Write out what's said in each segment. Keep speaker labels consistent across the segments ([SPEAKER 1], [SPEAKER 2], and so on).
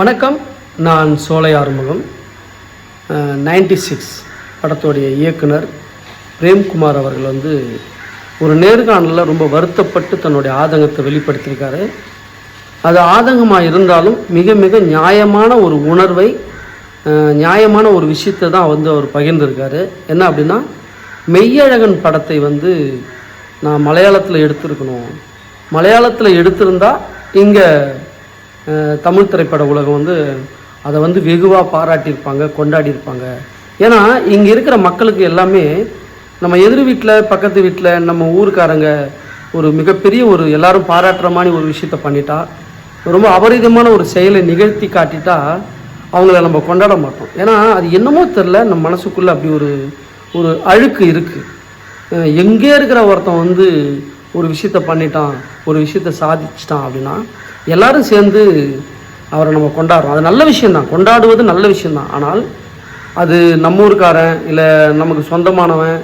[SPEAKER 1] வணக்கம். நான் சோலை ஆறுமுகம். நைன்டி சிக்ஸ் படத்துடைய இயக்குனர் பிரேம்குமார் அவர்கள் வந்து ஒரு நேர்காணலில் ரொம்ப வருத்தப்பட்டு தன்னுடைய ஆதங்கத்தை வெளிப்படுத்தியிருக்காரு. அது ஆதங்கமாக இருந்தாலும் மிக மிக நியாயமான ஒரு உணர்வை நியாயமான ஒரு விஷயத்தை தான் வந்து அவர் பகிர்ந்திருக்காரு. என்ன அப்படின்னா மெய்யழகன் படத்தை வந்து நான் மலையாளத்தில் எடுத்திருக்கணும். மலையாளத்தில் எடுத்திருந்தால் இங்கே தமிழ் திரைப்பட உலகம் வந்து அதை வந்து வெகுவாக பாராட்டியிருப்பாங்க கொண்டாடியிருப்பாங்க. ஏன்னா இங்கே இருக்கிற மக்களுக்கு எல்லாமே நம்ம எதிர் வீட்டில் பக்கத்து வீட்டில் நம்ம ஊருக்காரங்க ஒரு மிகப்பெரிய ஒரு எல்லாரும் பாராட்டுற மாதிரி ஒரு விஷயத்த பண்ணிட்டா ரொம்ப அபரிதமான ஒரு செயலை நிகழ்த்தி காட்டிட்டா அவங்கள நம்ம கொண்டாட மாட்டோம். ஏன்னா அது என்னமோ தெரில நம்ம மனசுக்குள்ளே அப்படி ஒரு ஒரு அழுக்கு இருக்குது எங்கே இருக்கிற ஒருத்தன் வந்து ஒரு விஷயத்த பண்ணிட்டான் ஒரு விஷயத்த சாதிச்சிட்டான் அப்படின்னா எல்லாரும் சேர்ந்து அவரை நம்ம கொண்டாடுறோம். அது நல்ல விஷயந்தான் கொண்டாடுவது நல்ல விஷயந்தான் ஆனால் அது நம்ம ஊருக்காரன் இல்லை நமக்கு சொந்தமானவன்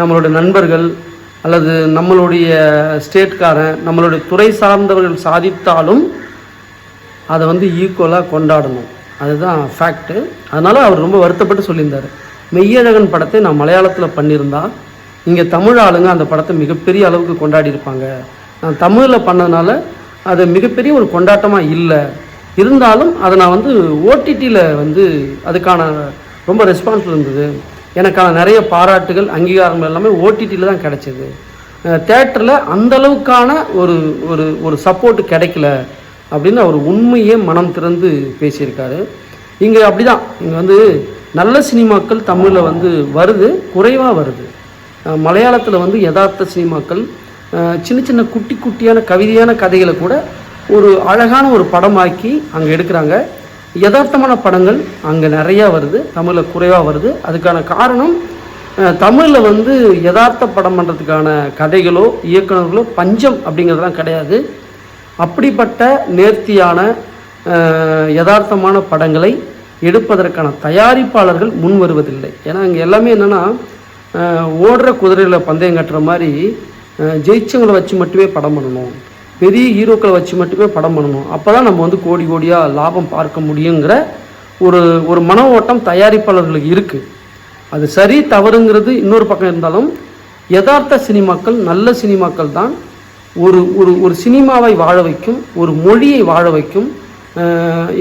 [SPEAKER 1] நம்மளுடைய நண்பர்கள் அல்லது நம்மளுடைய ஸ்டேட்காரன் நம்மளுடைய துறை சார்ந்தவர்கள் சாதித்தாலும் அதை வந்து ஈக்குவலாக கொண்டாடணும். அதுதான் ஃபேக்ட்டு அதனால் அவர் ரொம்ப வருத்தப்பட்டு சொல்லியிருந்தார். மெய்யழகன் படத்தை நான் மலையாளத்தில் பண்ணியிருந்தா இங்கே தமிழ் ஆளுங்க அந்த படத்தை மிகப்பெரிய அளவுக்கு கொண்டாடி இருப்பாங்க நான் தமிழில் பண்ணதுனால அது மிகப்பெரிய ஒரு கொண்டாட்டமாக இல்லை. இருந்தாலும் அதை நான் வந்து ஓடிடியில் வந்து அதுக்கான ரொம்ப ரெஸ்பான்ஸ் இருந்தது. எனக்கான நிறைய பாராட்டுகள் அங்கீகாரங்கள் எல்லாமே ஓடிடியில் தான் கிடச்சிது. தேட்டரில் அந்த அளவுக்கான ஒரு ஒரு ஒரு சப்போர்ட் கிடைக்கல அப்படின்னு அவர் உண்மையே மனம் திறந்து பேசியிருக்காரு. இங்கே அப்படிதான். இங்கே வந்து நல்ல சினிமாக்கள் தமிழில் வந்து வருது குறைவாக வருது. மலையாளத்தில் வந்து யதார்த்த சினிமாக்கள் சின்ன சின்ன குட்டி குட்டியான கவிதையான கதைகளை கூட ஒரு அழகான ஒரு படமாக்கி அங்கே எடுக்கிறாங்க. யதார்த்தமான படங்கள் அங்கே நிறையா வருது. தமிழில் குறைவாக வருது. அதுக்கான காரணம் தமிழில் வந்து யதார்த்த படம் பண்ணுறதுக்கான கதைகளோ இயக்குனர்களோ பஞ்சம் அப்படிங்கிறதுலாம் கிடையாது. அப்படிப்பட்ட நேர்த்தியான யதார்த்தமான படங்களை எடுப்பதற்கான தயாரிப்பாளர்கள் முன் வருவதில்லை ஏன்னா இங்கே எல்லாமே என்னென்னா ஓடுற குதிரையில் பந்தயம் கட்டுற மாதிரி ஜெயிச்சவங்களை வச்சு மட்டுமே படம் பண்ணணும். பெரிய ஹீரோக்களை வச்சு மட்டுமே படம் பண்ணணும். அப்போ தான் நம்ம வந்து கோடி கோடியாக லாபம் பார்க்க முடியுங்கிற ஒரு ஒரு மன ஓட்டம் தயாரிப்பாளர்களுக்கு இருக்குது அது சரி தவறுங்கிறது இன்னொரு பக்கம் இருந்தாலும் யதார்த்த சினிமாக்கள் நல்ல சினிமாக்கள் தான் ஒரு ஒரு ஒரு சினிமாவை வாழ வைக்கும் ஒரு மொழியை வாழ வைக்கும்.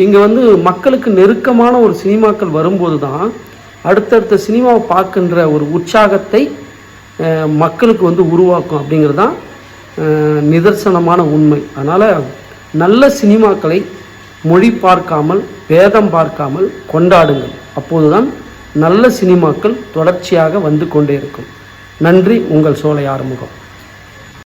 [SPEAKER 1] இங்கே வந்து மக்களுக்கு நெருக்கமான ஒரு சினிமாக்கள் வரும்போது தான் அடுத்தடுத்த சினிமாவை பார்க்கின்ற ஒரு உற்சாகத்தை மக்களுக்கு வந்து உருவாக்கும் அப்படிங்கிறது தான் நிதர்சனமான உண்மை. அதனால் நல்ல சினிமாக்களை மொழி பார்க்காமல் பேதம் பார்க்காமல் கொண்டாடுங்கள். அப்போதுதான் நல்ல சினிமாக்கள் தொடர்ச்சியாக வந்து கொண்டே இருக்கும். நன்றி உங்கள் சோலை ஆறுமுகம்.